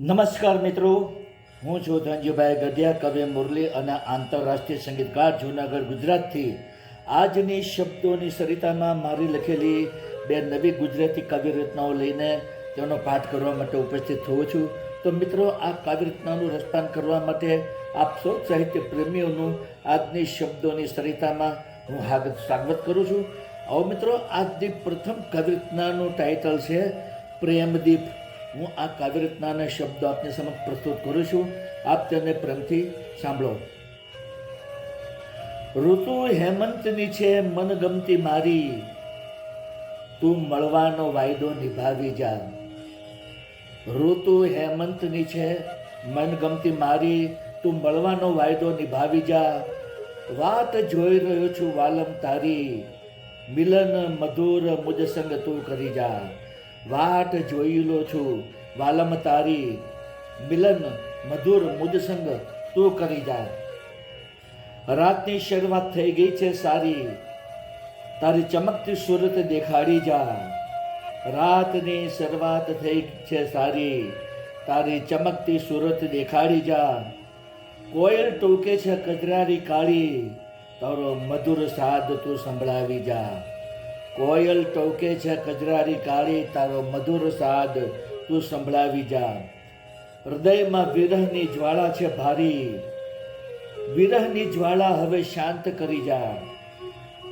નમસ્કાર મિત્રો. હું છું ધનજીભાઈ ગઢિયા, કવિ મુરલી અને આંતરરાષ્ટ્રીય સંગીતકાર, જૂનાગઢ, ગુજરાતથી. આજની શબ્દોની સરિતામાં મારી લખેલી બે નવી ગુજરાતી કાવ્ય રચનાઓ લઈને તેનો પાઠ કરવા માટે ઉપસ્થિત થયો છું. તો મિત્રો, આ કાવ્ય રચનાનું રસપાન કરવા માટે આપ સૌ સાહિત્ય પ્રેમીઓનું આજની શબ્દોની સરિતામાં હું હાગત સ્વાગત કરું છું. આવો મિત્રો, આજની પ્રથમ કાવ્ય રચનાનું ટાઇટલ છે પ્રેમદીપ હું આ કાવ્યરત્નાના શબ્દો આપની સમક્ષ પ્રસ્તુત કરું છું. આપ તેને પ્રેમથી સાંભળો. ઋતુ હેમંતની છે મનગમતી મારી. તું મળવાનો વાયદો નિભાવી જા. ઋતુ હેમંતની છે મનગમતી મારી. તું મળવાનો વાયદો નિભાવી જા. વાત જોઈ રહ્યો છું વાલમ તારી. મિલન મધુર મુજ સંગ તું કરી જા. વાટ જોઈ લો છું. વાલમ તારી મિલન મધુર મુદસંગ તું કરી જા. રાતની શરૂઆત થઈ ગઈ છે સારી. તારી ચમકતી સુરત દેખાડી જા. રાતની શરૂઆત થઈ છે સારી. તારી ચમકતી સુરત દેખાડી જા. કોયલ ટોકે છે કજરારી કાળી. તારો મધુર સાદ તું સંભળાવી જા. કોયલ ટોકે છે કજરારી કાળી, તારો મધુર સાદ તું સંભળાવી જા. હૃદયમાં વિરહની જ્વાળા છે ભારી. વિરહની જ્વાળા હવે શાંત કરી જા.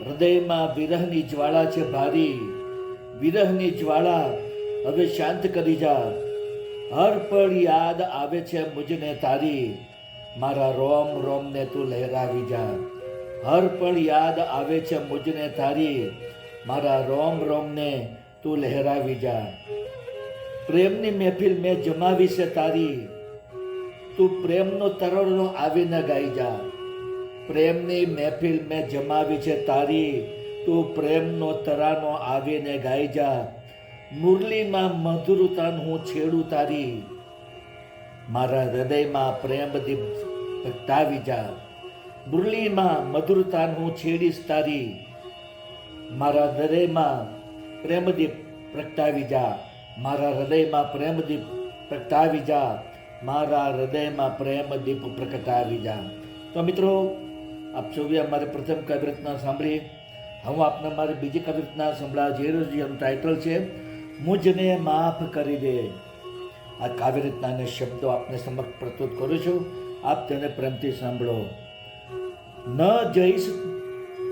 હૃદયમાં વિરહની જ્વાળા છે ભારી. વિરહની જ્વાળા હવે શાંત કરી જા. હર પળ યાદ આવે છે મુજને તારી. મારા રોમ રોમને તું લહેરાવી જા. હર પળ યાદ આવે છે મુજને તારી. મારા રોમ રોમને તું લહેરાવી જા. પ્રેમની મહેફિલ મેં જમાવી છે તારી. તું પ્રેમનો તરણો આવીને ગાઈ જા. પ્રેમની મહેફિલ મેં જમાવી છે તારી. તું પ્રેમનો તરાનો આવીને ગાઈ જા. મુરલીમાં મધુરતાન હું છેડું તારી. મારા હૃદયમાં પ્રેમ દીપ પ્રગટાવી જા. મુરલીમાં મધુરતાન હું છેડીશ તારી. મારા હૃદયમાં પ્રેમદીપ પ્રગટાવી જા. મારા હૃદયમાં પ્રેમદીપ પ્રગટાવી જા. મારા હૃદયમાં પ્રેમદીપ પ્રગટાવી જા. તો મિત્રો, આપ સૌએ અમારે પ્રથમ કવિરચના સાંભળી હું આપને મારી બીજી કવિરચના સંભળાવ જઈ રહ્યો છું એનું ટાઇટલ છે, મુજને માફ કરી દે. આ કાવ્ય રચનાને શબ્દો આપને સમક્ષ પ્રસ્તુત કરું છું. આપ તેને પ્રેમથી સાંભળો. ન જઈશ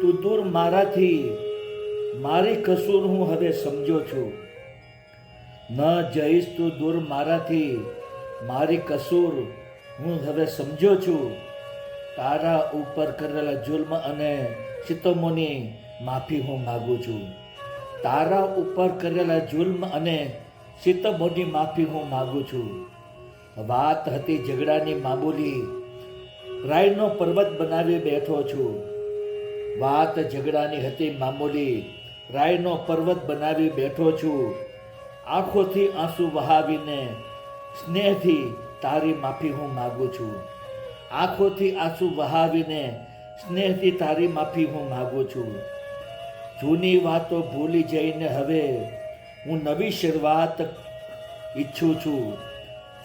તું દૂર મારાથી મારી કસૂર હું હવે સમજો છું. ન જઈશ તું દૂર મારાથી. મારી કસૂર હું હવે સમજો છું. તારા ઉપર કરેલા જુલ્મ અને સિતમોની માફી હું માગું છું. તારા ઉપર કરેલા જુલ્મ અને સિતમોની માફી હું માગું છું. વાત હતી ઝઘડાની મામૂલી. રાયનો પર્વત બનાવી બેઠો છું. વાત ઝઘડાની હતી મામૂલી. રાયનો પર્વત બનાવી બેઠો છું. આંખોથી આંસુ વહાવીને સ્નેહથી તારી માફી હું માગું છું. આંખોથી આંસુ વહાવીને સ્નેહથી તારી માફી હું માગું છું. જૂની વાતો ભૂલી જઈને હવે હું નવી શરૂઆત ઈચ્છું છું.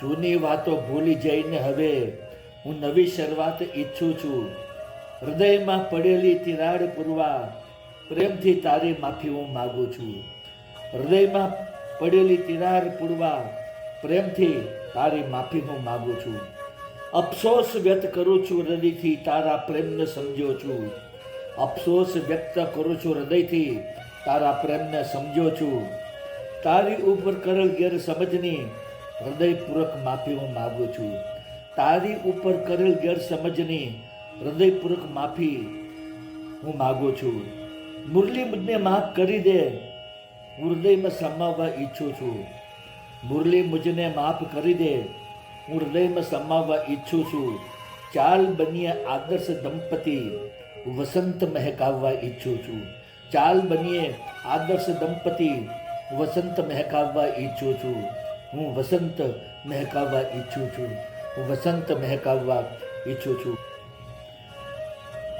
જૂની વાતો ભૂલી જઈને હવે હું નવી શરૂઆત ઈચ્છું છું. હૃદયમાં પડેલી તિરાડ પૂરવા પ્રેમથી તારી માફી હું માગું છું. હૃદયમાં પડેલી તિરાર પૂરવા પ્રેમથી તારી માફી હું માગું છું. અફસોસ વ્યક્ત કરું છું હૃદયથી, તારા પ્રેમને સમજો છું. અફસોસ વ્યક્ત કરું છું હૃદયથી, તારા પ્રેમને સમજો છું. તારી ઉપર કરેલ ગેરસમજની હૃદયપૂર્વક માફી હું માગું છું. તારી ઉપર કરેલ ગેરસમજની હૃદયપૂર્વક માફી હું માગું છું. મુરલી મુજને માફ કરી દે. હૃદયમાં સમાવવા ઈચ્છું છું. મુરલી મુજને માફ કરી દે. હું હૃદયમાં સમાવવા ઈચ્છું છું. ચાલ બનીએ આદર્શ દંપતિ, વસંત મહેકાવવા ઈચ્છું છું. ચાલ બનીએ આદર્શ દંપતિ, વસંત મહેકાવવા ઈચ્છું છું. હું વસંત મહેકાવવા ઈચ્છું છું. હું વસંત મહેકાવવા ઈચ્છું છું.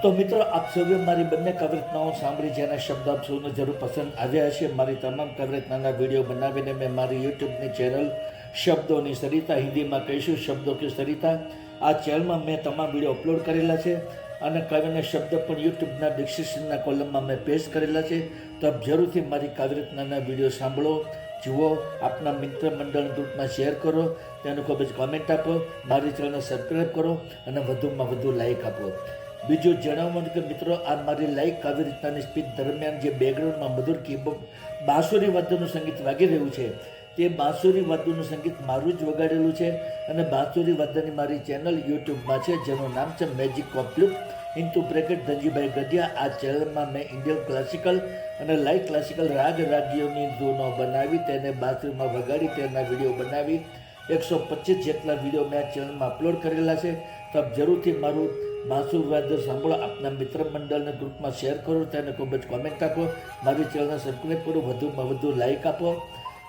તો મિત્રો, આપ સૌએ મારી બંને કવિરચનાઓ સાંભળી જેના શબ્દ આપ સૌને જરૂર પસંદ આવ્યા હશે મારી તમામ કવિરચનાના વીડિયો બનાવીને મેં મારી યુટ્યુબની ચેનલ શબ્દોની સરિતા હિન્દીમાં કહીશું. શબ્દો કે સરિતા, આ ચેનલમાં મેં તમામ વીડિયો અપલોડ કરેલા છે અને કાવ્યના શબ્દ પણ યુટ્યુબના ડિસ્ક્રિપ્શનના કોલમમાં મેં પેસ્ટ કરેલા છે. તો આપ જરૂરથી મારી કાવ્ય રચનાના વીડિયો સાંભળો, જુઓ, આપના મિત્ર મંડળ ગ્રુપમાં શેર કરો, તેનું ખૂબ જ કોમેન્ટ આપો, મારી ચેનલને સબસ્ક્રાઈબ કરો અને વધુમાં વધુ લાઇક આપો. બીજું જણાવવાનું કે મિત્રો, આ મારી લાઈક કાવ્ય રીતનાની સ્પીચ દરમિયાન જે બેકગ્રાઉન્ડમાં મધુર કીબોર્ડ બાંસુરી વાદ્યનું સંગીત વાગી રહ્યું છે, તે બાંસુરી વાદ્યનું સંગીત મારું જ વગાડેલું છે અને બાંસુરી વાદ્યની મારી ચેનલ યુટ્યુબમાં છે, જેનું નામ છે magic compute into bracket Dhanjibhai Gadhiya, આ ચેનલમાં મેં ઇન્ડિયન ક્લાસિકલ અને લાઈવ ક્લાસિકલ રાગ રાગીઓની ધૂનો બનાવી, તેને બાથરૂમમાં વગાડી, તેના વીડિયો બનાવી. એકસો પચીસ જેટલા વીડિયો મેં આ ચેનલમાં અપલોડ કરેલા છે તબ જરૂરથી મારું બાંસુર વાદ્ય સાંભળો, આપના મિત્ર મંડળના ગ્રુપમાં શેર કરો, તેને ખૂબ જ કોમેન્ટ આપો. મારી ચેનલને સબસ્ક્રાઈબ કરો, વધુમાં વધુ લાઇક આપો.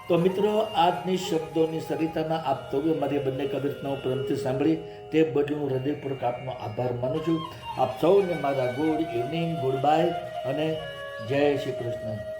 તો મિત્રો, આજની શબ્દોની સરિતાના આપ તવ્ય મારી બંને કવિતાઓ પ્રેમથી સાંભળી. તે બદલ હું હૃદયપૂર્વક આપનો આભાર માનું છું. આપ સૌને મારા ગુડ ઇવનિંગ ગુડ બાય અને જય શ્રી કૃષ્ણ.